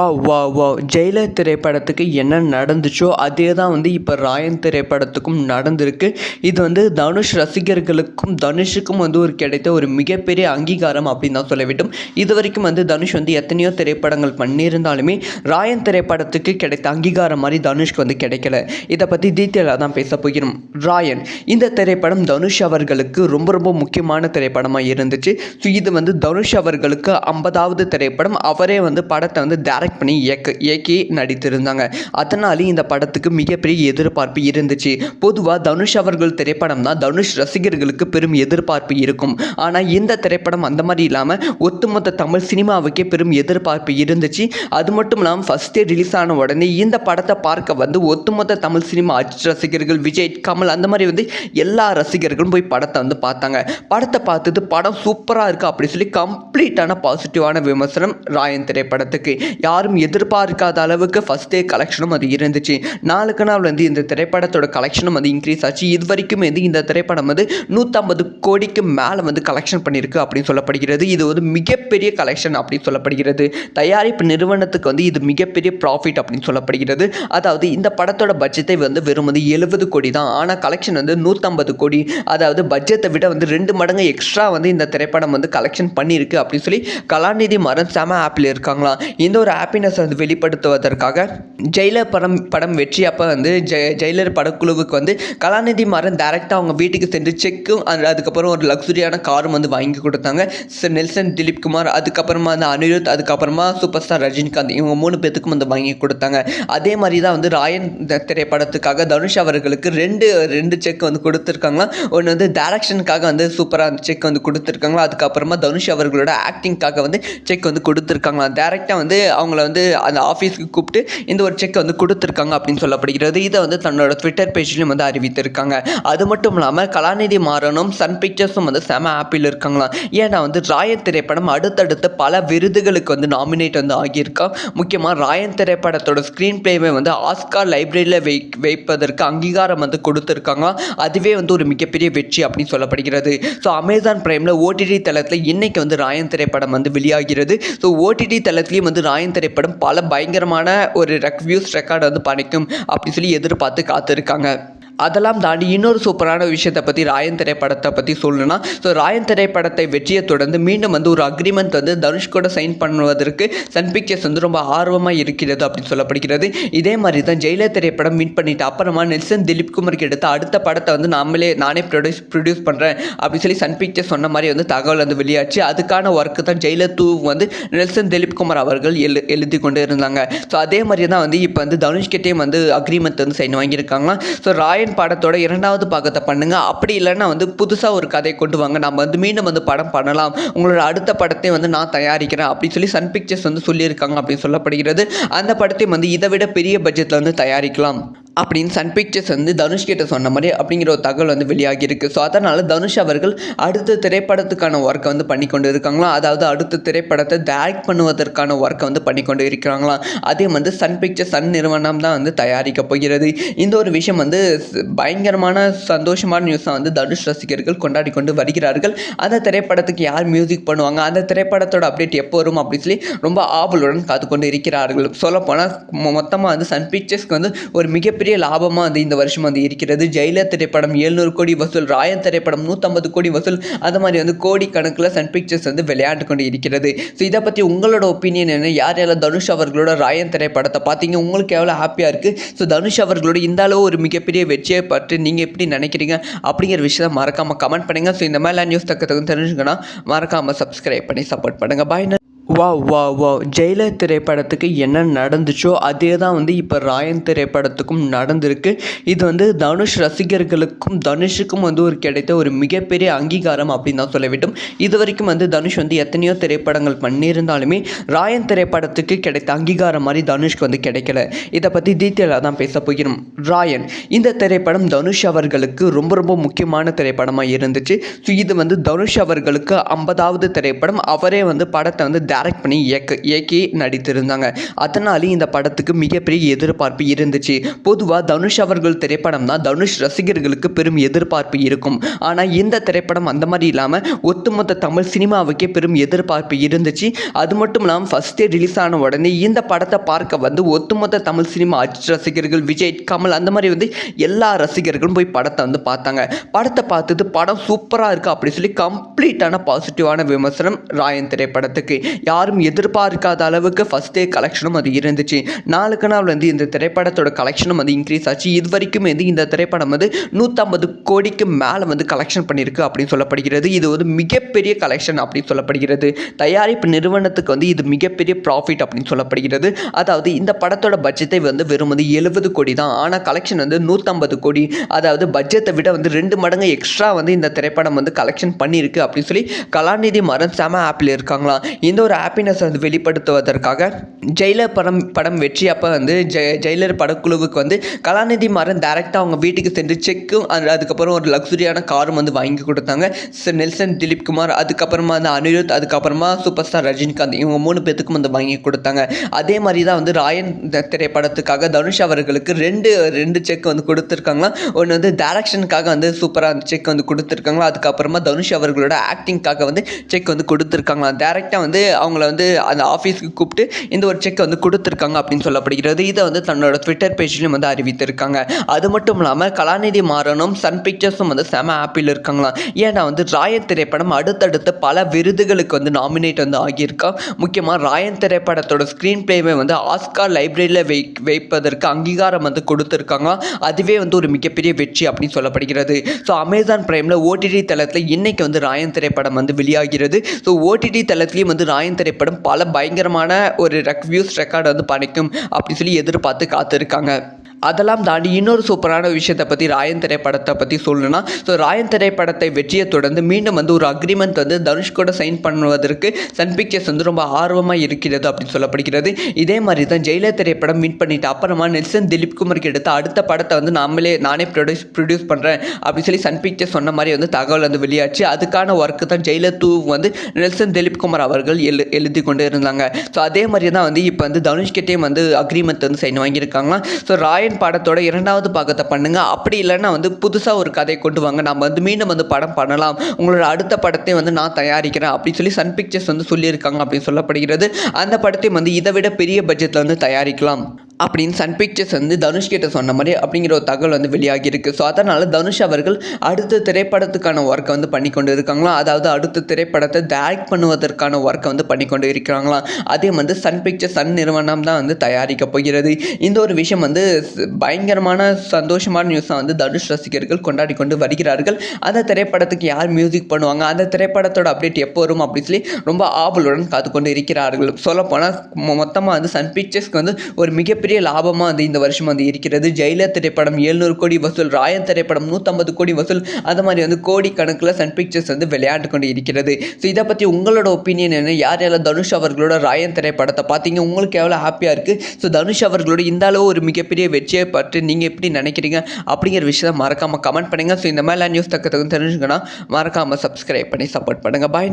வா வா வா ஜெயிலர் திரைப்படத்துக்கு என்ன நடந்துச்சோ அதே தான் வந்து இப்போ ராயன் திரைப்படத்துக்கும் நடந்திருக்கு. இது வந்து தனுஷ் ரசிகர்களுக்கும் தனுஷுக்கும் வந்து ஒரு கிடைத்த ஒரு மிகப்பெரிய அங்கீகாரம் அப்படின்னு தான் சொல்ல வேண்டும். இது வரைக்கும் வந்து தனுஷ் வந்து எத்தனையோ திரைப்படங்கள் பண்ணியிருந்தாலுமே ராயன் திரைப்படத்துக்கு கிடைத்த அங்கீகாரம் மாதிரி தனுஷ்க்கு வந்து கிடைக்கல. இதை பற்றி டீட்டெயிலாக தான் பேச போகிறோம். ராயன் இந்த திரைப்படம் தனுஷ் அவர்களுக்கு ரொம்ப ரொம்ப முக்கியமான திரைப்படமாக இருந்துச்சு. ஸோ இது வந்து தனுஷ் அவர்களுக்கு ஐம்பதாவது திரைப்படம். அவரே வந்து படத்தை வந்து டேரக்ட் பண்ணி இயக்க இயக்கி நடித்திருந்தாங்க. அதனாலே இந்த படத்துக்கு மிகப்பெரிய எதிர்பார்ப்பு இருந்துச்சு. பொதுவாக தனுஷ் அவர்கள் திரைப்படம் தான் தனுஷ் ரசிகர்களுக்கு பெரும் எதிர்பார்ப்பு இருக்கும். ஆனால் இந்த திரைப்படம் அந்த மாதிரி இல்லாமல் ஒட்டுமொத்த தமிழ் சினிமாவுக்கே பெரும் எதிர்பார்ப்பு இருந்துச்சு. அது மட்டும் இல்லாமல் ஃபஸ்ட்டே ரிலீஸ் ஆன உடனே இந்த படத்தை பார்க்க வந்து ஒட்டுமொத்த தமிழ் சினிமா ரசிகர்கள் விஜய் கமல் அந்த மாதிரி வந்து எல்லா ரசிகர்களும் போய் படத்தை வந்து பார்த்தாங்க. படத்தை பார்த்துட்டு படம் சூப்பராக இருக்குது அப்படி சொல்லி கம்ப்ளீட்டான பாசிட்டிவான விமர்சனம் ராயன் திரைப்படத்துக்கு. யாரும் எதிர்பார்க்காத அளவுக்கு ஃபஸ்ட் டே கலெக்ஷனும் அது இருந்துச்சு. நாளுக்கு நாள் வந்து இந்த திரைப்படத்தோட கலெக்ஷனும் வந்து இன்க்ரீஸ் ஆச்சு. இது வரைக்கும் வந்து இந்த திரைப்படம் வந்து நூற்றம்பது கோடிக்கு மேலே வந்து கலெக்ஷன் பண்ணியிருக்கு அப்படின்னு சொல்லப்படுகிறது. இது வந்து மிகப்பெரிய கலெக்ஷன் அப்படின்னு சொல்லப்படுகிறது. தயாரிப்பு நிறுவனத்துக்கு வந்து இது மிகப்பெரிய ப்ராஃபிட் அப்படின்னு சொல்லப்படுகிறது. அதாவது இந்த படத்தோட பட்ஜெட்டை வந்து வெறும் வந்து எழுபது கோடி தான். ஆனால் கலெக்ஷன் வந்து நூற்றம்பது கோடி. அதாவது பட்ஜெட்டை விட வந்து ரெண்டு மடங்கு எக்ஸ்ட்ரா வந்து இந்த திரைப்படம் வந்து கலெக்ஷன் பண்ணியிருக்கு அப்படின்னு சொல்லி கலாநிதி மரன் செம ஆப்பில் இருக்காங்களாம். இந்த ஒரு ஹாப்பினஸ் வந்து வெளிப்படுத்துவதற்காக ஜெயிலர் படம் படம் வெற்றி அப்போ வந்து ஜெ ஜெயிலர் படக்குழுவுக்கு வந்து கலாநிதி மாறன் டேரெக்டாக அவங்க வீட்டுக்கு சென்று செக்கும் அதுக்கப்புறம் ஒரு லக்ஸுரியான காரும் வந்து வாங்கி கொடுத்தாங்க. ச- நெல்சன் திலீப் குமார் அதுக்கப்புறமா அந்த அனிருத் அதுக்கப்புறமா சூப்பர் ஸ்டார் ரஜினிகாந்த் இவங்க மூணு பேத்துக்கும் வந்து வாங்கி கொடுத்தாங்க. அதே மாதிரி தான் வந்து ராயன் திரைப்படத்துக்காக தனுஷ் அவர்களுக்கு ரெண்டு ரெண்டு செக் வந்து கொடுத்துருக்காங்களா? ஒன்று வந்து டேரக்ஷனுக்காக வந்து சூப்பராக செக் வந்து கொடுத்துருக்காங்களா? அதுக்கப்புறமா தனுஷ் அவர்களோட ஆக்டிங்காக வந்து செக் வந்து கொடுத்துருக்காங்களா? டேரெக்டாக வந்து அவங்க அவங்கள வந்து அந்த ஆஃபீஸ்க்கு கூப்பிட்டு இந்த ஒரு செக் வந்து கொடுத்துருக்காங்க அப்படின்னு சொல்லப்படுகிறது. இதை வந்து தன்னோட ட்விட்டர் பேஜ்லையும் வந்து அறிவித்திருக்காங்க. அது மட்டும் இல்லாமல் கலாநிதி மாறனும் சன் பிக்சர்ஸும் வந்து செம ஆப்பில் இருக்காங்களாம். ஏன்னா வந்து ராயன் திரைப்படம் அடுத்தடுத்து பல விருதுகளுக்கு வந்து நாமினேட் வந்து ஆகியிருக்கா. முக்கியமாக ராயன் திரைப்படத்தோட ஸ்க்ரீன் பிளேவை வந்து ஆஸ்கார் லைப்ரரியில் வை வைப்பதற்கு அங்கீகாரம் வந்து கொடுத்துருக்காங்க. அதுவே வந்து ஒரு மிகப்பெரிய வெற்றி அப்படின்னு சொல்லப்படுகிறது. ஸோ அமேசான் பிரைமில் ஓடிடி தளத்தில் இன்னைக்கு வந்து ராயன் திரைப்படம் வந்து வெளியாகிறது. ஸோ ஓடிடி தளத்துலேயும் வந்து ராயன் திரைப்படம் பல பயங்கரமான ஒரு ரெக்வியூஸ் ரெக்கார்டு வந்து பண்ணிக்கும் அப்படி சொல்லி எதிர்பார்த்து காத்திருக்காங்க. அதெல்லாம் தாண்டி இன்னொரு சூப்பரான விஷயத்தை பற்றி ராயன் திரைப்படத்தை பற்றி சொல்லணும்னா ஸோ ராயன் திரைப்படத்தை வெற்றியை தொடர்ந்து மீண்டும் வந்து ஒரு அக்ரிமெண்ட் வந்து தனுஷ் கூட சைன் பண்ணுவதற்கு சன் பிக்சர்ஸ் வந்து ரொம்ப ஆர்வமாக இருக்கிறது அப்படின்னு சொல்லப்படுகிறது. இதே மாதிரி தான் ஜெயிலர் திரைப்படம் மீட் பண்ணிட்டு அப்புறமா நெல்சன் திலீப் குமாருக்கு எடுத்த அடுத்த படத்தை வந்து நாமளே நானே ப்ரொடியூஸ் ப்ரொடியூஸ் பண்ணுறேன் அப்படின்னு சொல்லி சன் பிக்சர்ஸ் சொன்ன மாதிரி வந்து தகவல் வந்து வெளியாச்சு. அதுக்கான ஒர்க்கு தான் ஜெயிலர் டூ வந்து நெல்சன் திலீப் குமார் அவர்கள் எழு எழுதி கொண்டு இருந்தாங்க. ஸோ அதே மாதிரி தான் வந்து இப்போ வந்து தனுஷ்கிட்டேயும் வந்து அக்ரிமெண்ட் வந்து சைன் வாங்கியிருக்காங்க ஸோ ராயன் படத்தோட இரண்டாவது பாகத்தை பண்ணுங்க. அப்படி இல்லைன்னா வந்து புதுசாக ஒரு கதை கொண்டு வாங்க. நம்ம வந்து மீண்டும் வந்து படம் பண்ணலாம். உங்களோட அடுத்த படத்தை வந்து நான் தயாரிக்கிறேன் அப்படின்னு சொல்லி சன் பிக்சர்ஸ் வந்து சொல்லியிருக்காங்க அப்படின்னு சொல்லப்படுகிறது. அந்த படத்தையும் வந்து இதை விட பெரிய பட்ஜெட்டில் வந்து தயாரிக்கலாம். அப்படின்னு சன் பிக்சர்ஸ் வந்து தனுஷ் கிட்ட சொன்ன மாதிரி அப்படிங்கிற ஒரு தகவல் வந்து வெளியாகி இருக்கு ஸோ அதனால் தனுஷ் அவர்கள் அடுத்த திரைப்படத்துக்கான ஒர்க்கை வந்து பண்ணி கொண்டு இருக்காங்களாம். அதாவது அடுத்த திரைப்படத்தை டேரக்ட் பண்ணுவதற்கான ஒர்க்கை வந்து பண்ணி கொண்டு இருக்கிறாங்களாம். அதே வந்து சன் பிக்சர் சன் நிறுவனம் தான் வந்து தயாரிக்க போகிறது. இந்த ஒரு விஷயம் வந்து பயங்கரமான சந்தோஷமான நியூஸாக வந்து தனுஷ் ரசிகர்கள் கொண்டாடி கொண்டு வருகிறார்கள். அந்த திரைப்படத்துக்கு யார் மியூசிக் பண்ணுவாங்க? அந்த திரைப்படத்தோட அப்டேட் எப்போ வரும் அப்படின்னு சொல்லி ரொம்ப ஆவலுடன் காத்துக்கொண்டு இருக்கிறார்கள். சொல்லப்போனால் மொத்தமாக வந்து சன் பிக்சர்ஸ்க்கு வந்து ஒரு மிகப்பெரிய லாபமாக வந்து இந்த வருஷம் வந்து இருக்கிறது. ஜெயிலர் திரைப்படம் எழுநூறு கோடி வசூல் ராயன் திரைப்படம் நூற்றம்பது கோடி வசூல் அது மாதிரி வந்து கோடி கணக்கில் சன் பிக்சர்ஸ் வந்து விளையாண்டு கொண்டு இருக்கிறது. ஸோ இதை பற்றி உங்களோட ஒப்பீனியன் என்ன? யார் யாரெல்லாம் தனுஷ் அவர்களோட ராயன் திரைப்படத்தை பார்த்தீங்க? உங்களுக்கு எவ்வளோ ஹாப்பியாக இருக்குது ஸோ தனுஷ் அவர்களோட இந்த அளவு ஒரு மிகப்பெரிய வெற்றியை பற்றி நீங்கள் எப்படி நினைக்கிறீங்க? அப்படிங்கிற விஷயத்தை மறக்காமல் கமெண்ட் பண்ணுங்கள் ஸோ இந்த மாதிரிலாம் நியூஸ் தக்கத்துக்கு தெரிஞ்சுக்கணும் மறக்காமல் சப்ஸ்கிரைப் பண்ணி சப்போர்ட் பண்ணுங்கள் பாய் வா வா வா ஜெயிலர் திரைப்படத்துக்கு என்ன நடந்துச்சோ அதே தான் வந்து இப்போ ராயன் திரைப்படத்துக்கும் நடந்திருக்கு. இது வந்து தனுஷ் ரசிகர்களுக்கும் தனுஷுக்கும் வந்து ஒரு கிடைத்த ஒரு மிகப்பெரிய அங்கீகாரம் அப்படின்னு தான் சொல்ல வேண்டும். இது வரைக்கும் வந்து தனுஷ் வந்து எத்தனையோ திரைப்படங்கள் பண்ணியிருந்தாலுமே ராயன் திரைப்படத்துக்கு கிடைத்த அங்கீகாரம் மாதிரி தனுஷ்க்கு வந்து கிடைக்கல. இதை பற்றி டீட்டெயிலாக தான் பேச போகிறோம். ராயன் இந்த திரைப்படம் தனுஷ் அவர்களுக்கு ரொம்ப ரொம்ப முக்கியமான திரைப்படமாக இருந்துச்சு. ஸோ இது வந்து தனுஷ் அவர்களுக்கு ஐம்பதாவது திரைப்படம். அவரே வந்து படத்தை வந்து டேரக்ட் டைரக்ட் பண்ணி இயக்க இயக்கி நடித்திருந்தாங்க. அதனாலே இந்த படத்துக்கு மிகப்பெரிய எதிர்பார்ப்பு இருந்துச்சு. பொதுவாக தனுஷ் அவர்கள் திரைப்படம் தான் தனுஷ் ரசிகர்களுக்கு பெரும் எதிர்பார்ப்பு இருக்கும். ஆனால் இந்த திரைப்படம் அந்த மாதிரி இல்லாமல் ஒட்டுமொத்த தமிழ் சினிமாவுக்கே பெரும் எதிர்பார்ப்பு இருந்துச்சு. அது மட்டும் இல்லாமல் ஃபஸ்ட்டே ரிலீஸ் ஆன உடனே இந்த படத்தை பார்க்க வந்து ஒட்டுமொத்த தமிழ் சினிமா அஜித் ரசிகர்கள் விஜய் கமல் அந்த மாதிரி வந்து எல்லா ரசிகர்களும் போய் படத்தை வந்து பார்த்தாங்க. படத்தை பார்த்தது படம் சூப்பராக இருக்குது அப்படி சொல்லி கம்ப்ளீட்டான பாசிட்டிவான விமர்சனம் ராயன் திரைப்படத்துக்கு. யாரும் எதிர்பார்க்காத அளவுக்கு ஃபஸ்ட் டே கலெக்ஷனும் அது இருந்துச்சு. நாளுக்கு நாள் வந்து இந்த திரைப்படத்தோட கலெக்ஷனும் அது இன்க்ரீஸ் ஆச்சு. இது வரைக்கும் வந்து இந்த திரைப்படம் வந்து நூற்றம்பது கோடிக்கு மேலே வந்து கலெக்ஷன் பண்ணியிருக்கு அப்படின்னு சொல்லப்படுகிறது. இது வந்து மிகப்பெரிய கலெக்ஷன் அப்படின்னு சொல்லப்படுகிறது. தயாரிப்பு நிறுவனத்துக்கு வந்து இது மிகப்பெரிய ப்ராஃபிட் அப்படின்னு சொல்லப்படுகிறது. அதாவது இந்த படத்தோட பட்ஜெட்டை வந்து வெறும் வந்து எழுபது கோடி தான். ஆனால் கலெக்ஷன் வந்து நூற்றம்பது கோடி. அதாவது பட்ஜெட்டை விட வந்து ரெண்டு மடங்கு எக்ஸ்ட்ரா வந்து இந்த திரைப்படம் வந்து கலெக்ஷன் பண்ணியிருக்கு அப்படின்னு சொல்லி கலாநிதி மரன் செம ஆப்பில் இருக்காங்களாம். இந்த ஒரு ஹாப்பினஸ் வந்து வெளிப்படுத்துவதற்காக ஜெயிலர் படம் படம் வெற்றி அப்போ வந்து ஜெ ஜெயிலர் படக்குழுவுக்கு வந்து கலாநிதி மாறன் டேரெக்டாக அவங்க வீட்டுக்கு சென்று செக்கும் அதுக்கப்புறம் ஒரு லக்ஸுரியான காரும் வந்து வாங்கி கொடுத்தாங்க. ச- நெல்சன் திலீப் குமார் அதுக்கப்புறமா அந்த அனிருத் அதுக்கப்புறமா சூப்பர் ஸ்டார் ரஜினிகாந்த் இவங்க மூணு பேத்துக்கும் வந்து வாங்கி கொடுத்தாங்க. அதே மாதிரி தான் வந்து ராயன் திரைப்படத்துக்காக தனுஷ் அவர்களுக்கு ரெண்டு ரெண்டு செக் வந்து கொடுத்துருக்காங்களா ஒன்று வந்து டேரக்ஷனுக்காக வந்து சூப்பராக அந்த செக் வந்து கொடுத்துருக்காங்களா அதுக்கப்புறமா தனுஷ் அவர்களோட ஆக்டிங்காக வந்து செக் வந்து கொடுத்துருக்காங்களா டேரெக்டாக வந்து அவங்க அவங்கள வந்து அந்த ஆஃபீஸ்க்கு கூப்பிட்டு இந்த ஒரு செக் வந்து கொடுத்துருக்காங்க அப்படின்னு சொல்லப்படுகிறது. இதை வந்து தன்னோட ட்விட்டர் பேஜ்லையும் வந்து அறிவித்திருக்காங்க. அது மட்டும் இல்லாமல் கலாநிதி மாறனும் சன் பிக்சர்ஸும் வந்து செம ஆப்பில் இருக்காங்களாம். ஏன்னா வந்து ராயன் திரைப்படம் அடுத்தடுத்து பல விருதுகளுக்கு வந்து நாமினேட் வந்து ஆகியிருக்கா. முக்கியமாக ராயன் திரைப்படத்தோட ஸ்க்ரீன் பிளேவை வந்து ஆஸ்கார் லைப்ரரியில் வை வைப்பதற்கு அங்கீகாரம் வந்து கொடுத்துருக்காங்க. அதுவே வந்து ஒரு மிகப்பெரிய வெற்றி அப்படின்னு சொல்லப்படுகிறது. ஸோ அமேசான் பிரைமில் ஓடிடி தளத்தில் இன்னைக்கு வந்து ராயன் திரைப்படம் வந்து வெளியாகிறது. ஸோ ஓடிடி தளத்துலேயும் வந்து ராயன் திரைப்படம் பல பயங்கரமான ஒரு ரெக்வியூஸ் ரெக்கார்டு வந்து பண்ணிக்கும் அப்படி சொல்லி எதிர்பார்த்து காத்திருக்காங்க. அதெல்லாம் தாண்டி இன்னொரு சூப்பரான விஷயத்தை பற்றி ராயன் திரைப்படத்தை பற்றி சொல்லணும்னா ஸோ ராயன் திரைப்படத்தை வெற்றியை தொடர்ந்து மீண்டும் வந்து ஒரு அக்ரிமெண்ட் வந்து தனுஷ் கூட சைன் பண்ணுவதற்கு சன் பிக்சர்ஸ் வந்து ரொம்ப ஆர்வமாக இருக்கிறது அப்படின்னு சொல்லப்படுகிறது. இதே மாதிரி தான் ஜெயிலர் திரைப்படம் மீட் பண்ணிட்டு அப்புறமா நெல்சன் திலீப் குமாருக்கு எடுத்த அடுத்த படத்தை வந்து நாமளே நானே ப்ரொடியூஸ் ப்ரொடியூஸ் பண்ணுறேன் அப்படின்னு சொல்லி சன் பிக்சர்ஸ் சொன்ன மாதிரி வந்து தகவல் வந்து வெளியாச்சு. அதுக்கான ஒர்க்கு தான் ஜெயிலர் டூ வந்து நெல்சன் திலீப் குமார் அவர்கள் எழு எழுதி கொண்டு இருந்தாங்க. ஸோ அதே மாதிரி தான் வந்து இப்போ வந்து தனுஷ்கிட்டேயும் வந்து அக்ரிமெண்ட் வந்து சைன் வாங்கியிருக்காங்க. ஸோ ராயன் படத்தோட இரண்டாவது பாகத்தை பண்ணுங்க. அப்படி இல்லைன்னா வந்து புதுசாக ஒரு கதை கொண்டு வாங்க. நம்ம வந்து மீண்டும் வந்து படம் பண்ணலாம். உங்களோட அடுத்த படத்தையும் வந்து நான் தயாரிக்கிறேன் அப்படின்னு சொல்லி சன் பிக்சர்ஸ் வந்து சொல்லியிருக்காங்க அப்படின்னு சொல்லப்படுகிறது. அந்த படத்தையும் வந்து இதை விட பெரிய பட்ஜெட்டில் வந்து தயாரிக்கலாம். அப்படின்னு சன் பிக்சர்ஸ் வந்து தனுஷ் கிட்ட சொன்ன மாதிரி அப்படிங்கிற ஒரு தகவல் வந்து வெளியாகி இருக்கு. ஸோ அதனால் தனுஷ் அவர்கள் அடுத்த திரைப்படத்துக்கான ஒர்க்கை வந்து பண்ணி கொண்டு இருக்காங்களாம். அதாவது அடுத்த திரைப்படத்தை டேரக்ட் பண்ணுவதற்கான ஒர்க்கை வந்து பண்ணி கொண்டு இருக்கிறாங்களாம். அதே வந்து சன் பிக்சர்ஸ் சன் நிறுவனம் தான் வந்து தயாரிக்க போகிறது. இந்த ஒரு விஷயம் வந்து பயங்கரமான சந்தோஷமான நியூஸாக வந்து தனுஷ் ரசிகர்கள் கொண்டாடி கொண்டு வருகிறார்கள். அந்த திரைப்படத்துக்கு யார் மியூசிக் பண்ணுவாங்க? அந்த திரைப்படத்தோட அப்டேட் எப்போ வரும் அப்படின்னு சொல்லி ரொம்ப ஆவலுடன் காத்துக்கொண்டு இருக்கிறார்கள். சொல்லப்போனால் மொத்தமாக வந்து சன் பிக்சர்ஸ்க்கு வந்து ஒரு மிகப்பெரிய லாபமாக வந்து இந்த வருஷம் வந்து இருக்கிறது. ஜெயிலர் திரைப்படம் எழுநூறு கோடி வசூல் ராயன் திரைப்படம் நூற்றம்பது கோடி வசூல் அது மாதிரி வந்து கோடி கணக்கில் சன் பிக்சர்ஸ் வந்து விளையாண்டு கொண்டு இருக்கிறது. ஸோ இதை பற்றி உங்களோட ஒப்பீனியன் என்ன? யார் யாரும் தனுஷ் அவர்களோட ராயன் திரைப்படத்தை பார்த்தீங்க? உங்களுக்கு எவ்வளோ ஹாப்பியாக இருக்குது ஸோ தனுஷ் அவர்களோட இந்த அளவு ஒரு மிகப்பெரிய வெற்றியை பற்றி நீங்கள் எப்படி நினைக்கிறீங்க? அப்படிங்கிற விஷயத்தை மறக்காமல் கமெண்ட் பண்ணுங்கள் ஸோ இந்த மாதிரிலாம் நியூஸ் தக்க தெரிஞ்சுக்கணும் மறக்காமல் சப்ஸ்கிரைப் பண்ணி சப்போர்ட் பண்ணுங்கள் பாய்